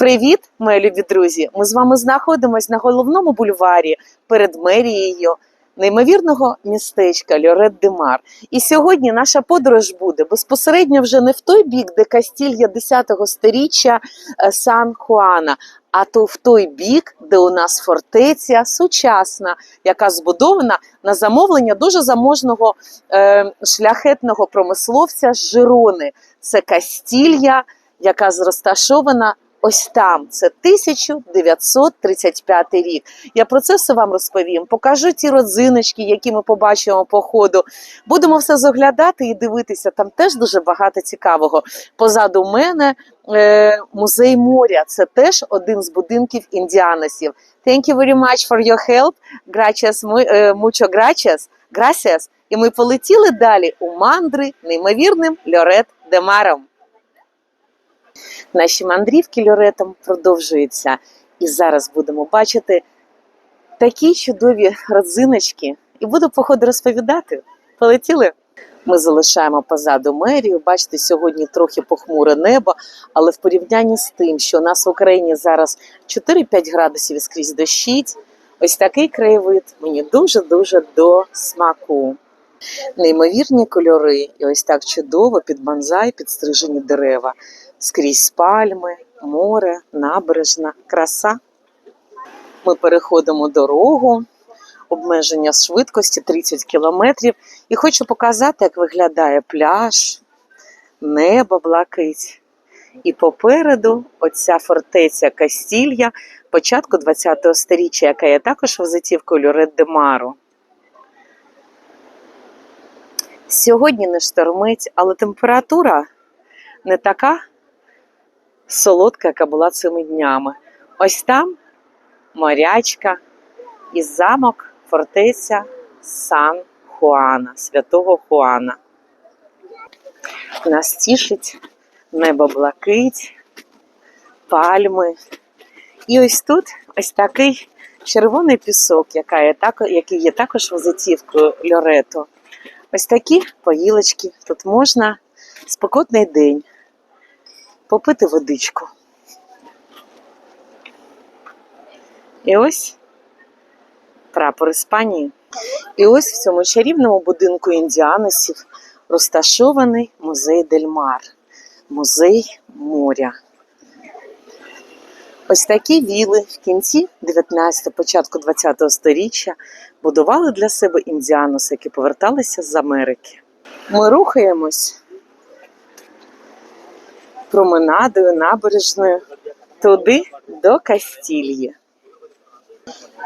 Привіт, мої любі друзі! Ми з вами знаходимося на головному бульварі перед мерією неймовірного містечка Льорет де Мар. І сьогодні наша подорож буде безпосередньо вже не в той бік, де Кастілья 10-го сторіччя е, Сан Хуана, а то в той бік, де у нас фортеця сучасна, яка збудована на замовлення дуже заможного е, шляхетного промисловця Жирони. Це Кастілья, яка розташована ось там. Це 1935 рік. Я про це все вам розповім. Покажу ті родзиночки, які ми побачимо по ходу. Будемо все заглядати і дивитися. Там теж дуже багато цікавого. Позаду мене е, музей моря. Це теж один з будинків індіаносів. Thank you very much for your help. Gracias, е, mucho gracias. Gracias. І ми полетіли далі у мандри неймовірним Льорет Демаром. Наші мандрівки льоретом продовжуються. І зараз будемо бачити такі чудові родзиночки. І буду по ходу розповідати. Полетіли? Ми залишаємо позаду мерію. Бачите, сьогодні трохи похмуре небо, але в порівнянні з тим, що у нас в Україні зараз 4-5 градусів і скрізь дощить, ось такий краєвид мені дуже-дуже до смаку. Неймовірні кольори, і ось так чудово під банзай підстрижені дерева скрізь пальми, море, набережна, краса. Ми переходимо дорогу, обмеження швидкості 30 кілометрів. І хочу показати, як виглядає пляж, небо блакить. І попереду оця фортеця Кастілья початку ХХ століття, яка є також визитівкою Льорет де Мару. Сьогодні не штормить, але температура не така солодка, яка була цими днями. Ось там морячка і замок фортеця Сан Хуана, святого Хуана. Нас тішить небо блакить, пальми. І ось тут ось такий червоний пісок, який є також визитівкою Льорету. Ось такі поїлочки. Тут можна спекотний день попити водичку. І ось прапор Іспанії. І ось в цьому чарівному будинку індіаносів розташований музей Дельмар, музей моря. Ось такі віли в кінці 19 початку 20-го століття будували для себе індіаноси, які поверталися з Америки. Ми рухаємось променадою набережною туди до Кастільї.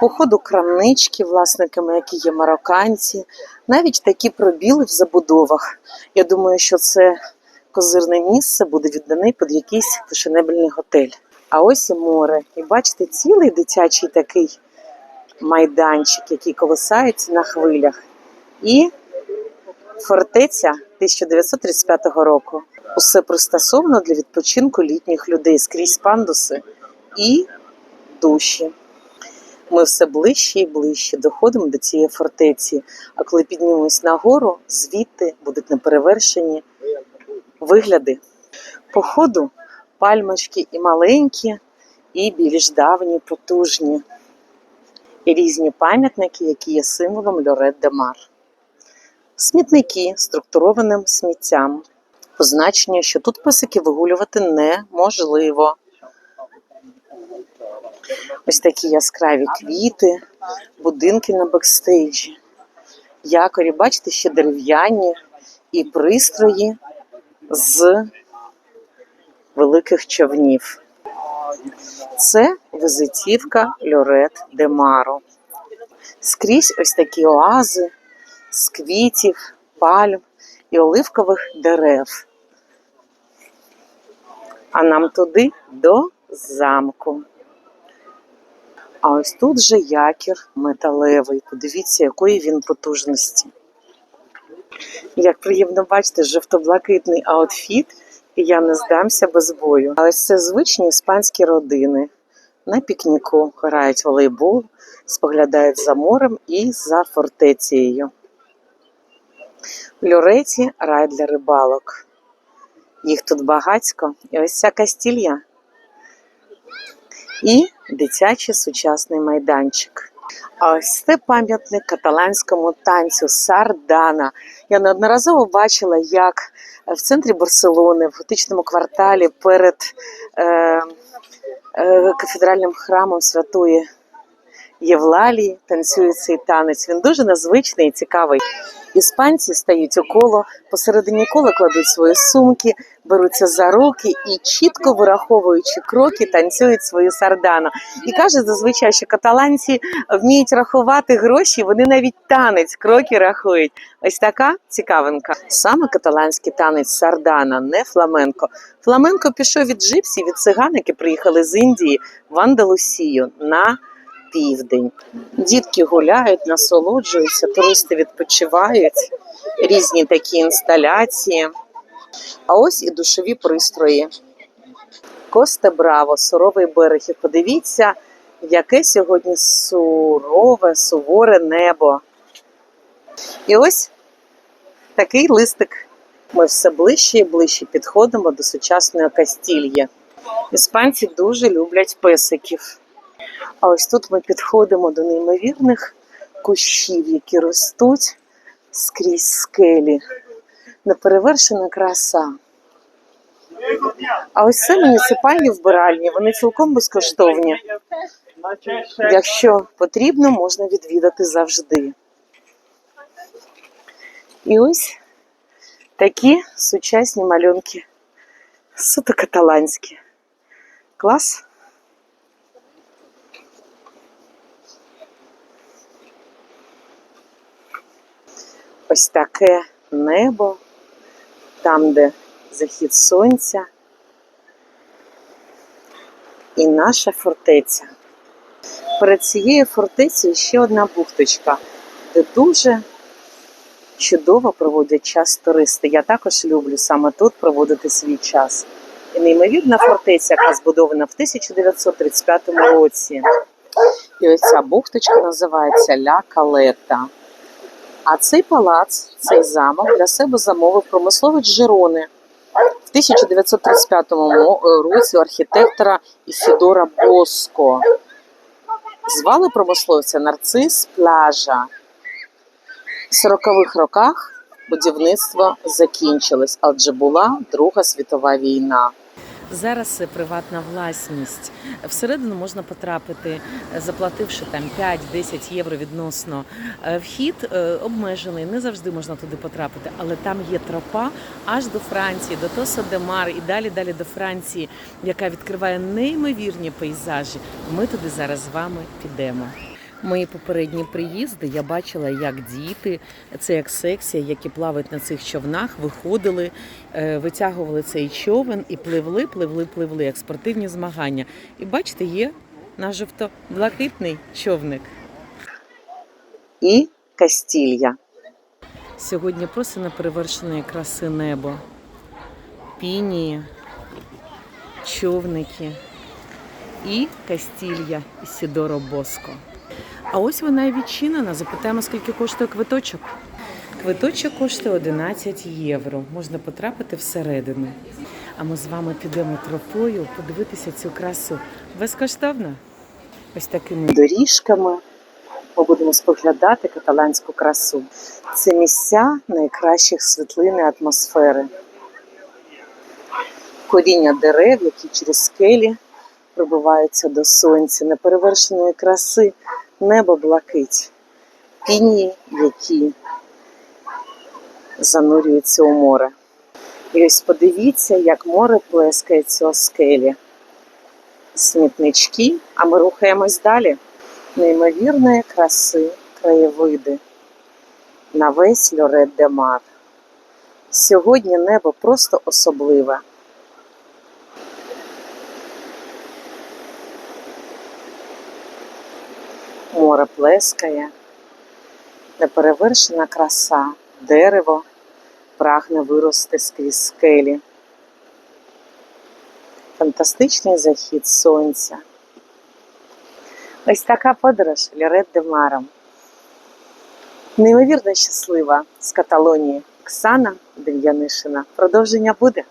По ходу крамнички, власниками, які є марокканці, навіть такі пробіли в забудовах. Я думаю, що це козирне місце буде відданий під якийсь фешенебельний готель. А ось і море. І бачите, цілий дитячий такий майданчик, який колисається на хвилях. І фортеця 1935 року. Усе пристосовано для відпочинку літніх людей скрізь пандуси і душі. Ми все ближче і ближче доходимо до цієї фортеці. А коли піднімемось нагору, звідти будуть неперевершені вигляди. По ходу пальмочки і маленькі, і більш давні, потужні, і різні пам'ятники, які є символом Льорет де Мар. Смітники структурованим сміттям. Позначення, що тут писики вигулювати неможливо. Ось такі яскраві квіти, будинки на бекстейджі. Якорі, бачите, ще дерев'яні і пристрої з великих човнів. Це визитівка Льорет де Маро. Скрізь ось такі оази з квітів, пальм і оливкових дерев. А нам туди до замку. А ось тут же якір металевий. Подивіться, якої він потужності. Як приємно бачити, жовто-блакитний аутфіт, і я не здамся без бою. А ось це звичні іспанські родини. На пікніку грають волейбол, споглядають за морем і за фортецією. В Льореті рай для рибалок. Їх тут багацько. І ось ця кастілья і дитячий сучасний майданчик. А ось це пам'ятник каталанському танцю Сардана. Я неодноразово бачила, як в центрі Барселони, в готичному кварталі перед е, е, кафедральним храмом Святої Євлалії танцює цей танець. Він дуже незвичний і цікавий. Іспанці стають у коло, посередині кола кладуть свої сумки, беруться за руки і, чітко вираховуючи кроки, танцюють свою сардану. І каже зазвичай, що каталанці вміють рахувати гроші, вони навіть танець, кроки рахують. Ось така цікавинка. Саме каталанський танець сардана, не фламенко. Фламенко пішов від джипсів, від циган, які приїхали з Індії в Андалусію на південь. Дітки гуляють, насолоджуються, туристи відпочивають, різні такі інсталяції. А ось і душові пристрої. Косте Браво, суровий берег. І подивіться, яке сьогодні сурове, суворе небо. І ось такий листик. Ми все ближче і ближче підходимо до сучасної Кастільї. Іспанці дуже люблять песиків. А ось тут ми підходимо до неймовірних кущів, які ростуть скрізь скелі. Неперевершена краса. А ось це муніципальні вбиральні, вони цілком безкоштовні. Якщо потрібно, можна відвідати завжди. І ось такі сучасні малюнки. Суто каталанські. Клас. Ось таке небо, там, де захід сонця, і наша фортеця. Перед цією фортецею ще одна бухточка, де дуже чудово проводять час туристи. Я також люблю саме тут проводити свій час. І неймовірна фортеця, яка збудована в 1935 році. І ось ця бухточка називається Ля Калета. А цей палац, цей замок для себе замовив промисловець Жирони в 1935 році у архітектора Ісідора Боско. Звали промисловця Нарцис Пляжа. В 40-х роках будівництво закінчилось, адже була Друга світова війна. Зараз це приватна власність. Всередину можна потрапити, заплативши там 5-10 євро відносно. Е, Вхід е, обмежений, не завжди можна туди потрапити, але там є тропа аж до Франції, до Тоса де Мар і далі далі до Франції, яка відкриває неймовірні пейзажі. Ми туди зараз з вами підемо. Мої попередні приїзди я бачила, як діти, це як секція, які плавають на цих човнах, виходили, е, витягували цей човен і пливли, пливли, пливли, як спортивні змагання. І бачите, є наш жовто-блакитний човник. І Кастілья. Сьогодні просто неперевершеної краси небо. Пінії, човники і Кастілья Ісідоро Боско. А ось вона і відчинена. Запитаємо, скільки коштує квиточок. Квиточок коштує 11 євро. Можна потрапити всередину. А ми з вами підемо тропою подивитися цю красу безкоштовно. Ось такими доріжками. Ми будемо споглядати каталанську красу. Це місця найкращих світлин і атмосфери. Коріння дерев, які через скелі пробиваються до сонця, неперевершеної краси, небо блакить, піні, які занурюються у море. І ось подивіться, як море плескається у скелі. Смітнички, а ми рухаємось далі неймовірної краси краєвиди на весь Льорет де Мар. Сьогодні небо просто особливе. Море плескає, неперевершена краса, дерево прагне вирости скрізь скелі. Фантастичний захід сонця. Ось така подорож Лярет де Маром. Неймовірно щаслива з Каталонії Оксана Дем'янишина. Продовження буде.